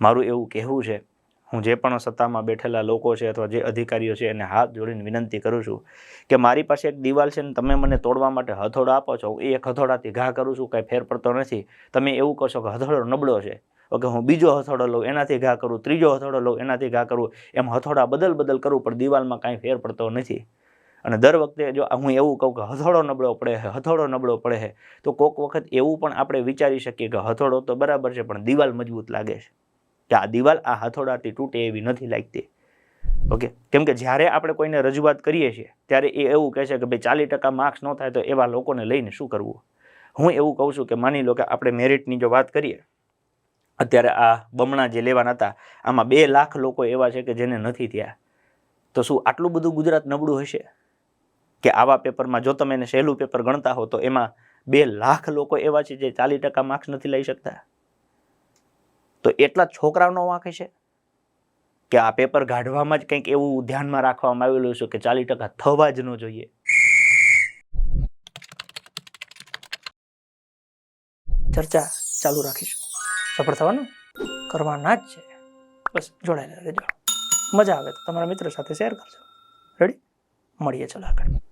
મારું એવું કહેવું છે, હું જે પણ સત્તામાં બેઠેલા લોકો છે અથવા જે અધિકારીઓ છે એને હાથ જોડીને વિનંતી કરું છું કે મારી પાસે એક દિવાલ છે ને તમે મને તોડવા માટે હથોડો આપો છો એ એક હથોડાથી ઘા કરું છું, કાંઈ ફેર પડતો નથી. તમે એવું કહો છો કે હથોડો નબળો છે, ઓકે, હું બીજો હથોડો લઉં, એનાથી ઘા કરું, ત્રીજો હથોડો લઉં, એનાથી ઘા કરું, એમ હથોડા બદલ બદલ કરું, પણ દિવાલમાં કાંઈ ફેર પડતો નથી. અને દર વખતે જો હું એવું કહું કે હથોડો નબળો પડે છે હથોડો નબળો પડે છે તો કોઈક વખત એવું પણ આપણે વિચારી શકીએ કે હથોડો તો બરાબર છે, પણ દિવાલ મજબૂત લાગે છે. કે આ દિવાલ આ હથોડાથી તૂટે એવી નથી લાગતી. ઓકે કેમ કે જ્યારે આપણે કોઈને રજૂઆત કરીએ છીએ, ત્યારે એ એવું કહે છે કે ભાઈ, ચાલીસ ટકા માર્ક્સ ન થાય તો એવા લોકોને લઈને શું કરવું? હું એવું કહું છું કે માની લો કે આપણે મેરિટની જો વાત કરીએ, અત્યારે આ બમણા જે લેવાના હતા, આમાં બે લાખ લોકો એવા છે કે જેને નથી થયા. તો શું આટલું બધું ગુજરાત નબળું હશે? કે આવા પેપરમાં જો તમે એને સહેલું પેપર ગણતા હો તો એમાં બે લાખ લોકો એવા છે જે ચાલીસ ટકા માર્ક્સ નથી લઈ શકતા? તો એટલા છોકરાઓનો વાંક છે કે આ પેપર કાઢવામાં જ કંઈક એવું ધ્યાનમાં રાખવામાં આવેલું છે કે ચાલીસ ટકા થવા જ ન જોઈએ? ચર્ચા ચાલુ રાખીશું. સફળ થવાનું? કરવાના જ છે. બસ જોડાયેલા રહેજો. મજા આવે તો તમારા મિત્રો સાથે શેર કરજો. રેડી મળીએ ચલો આગળ.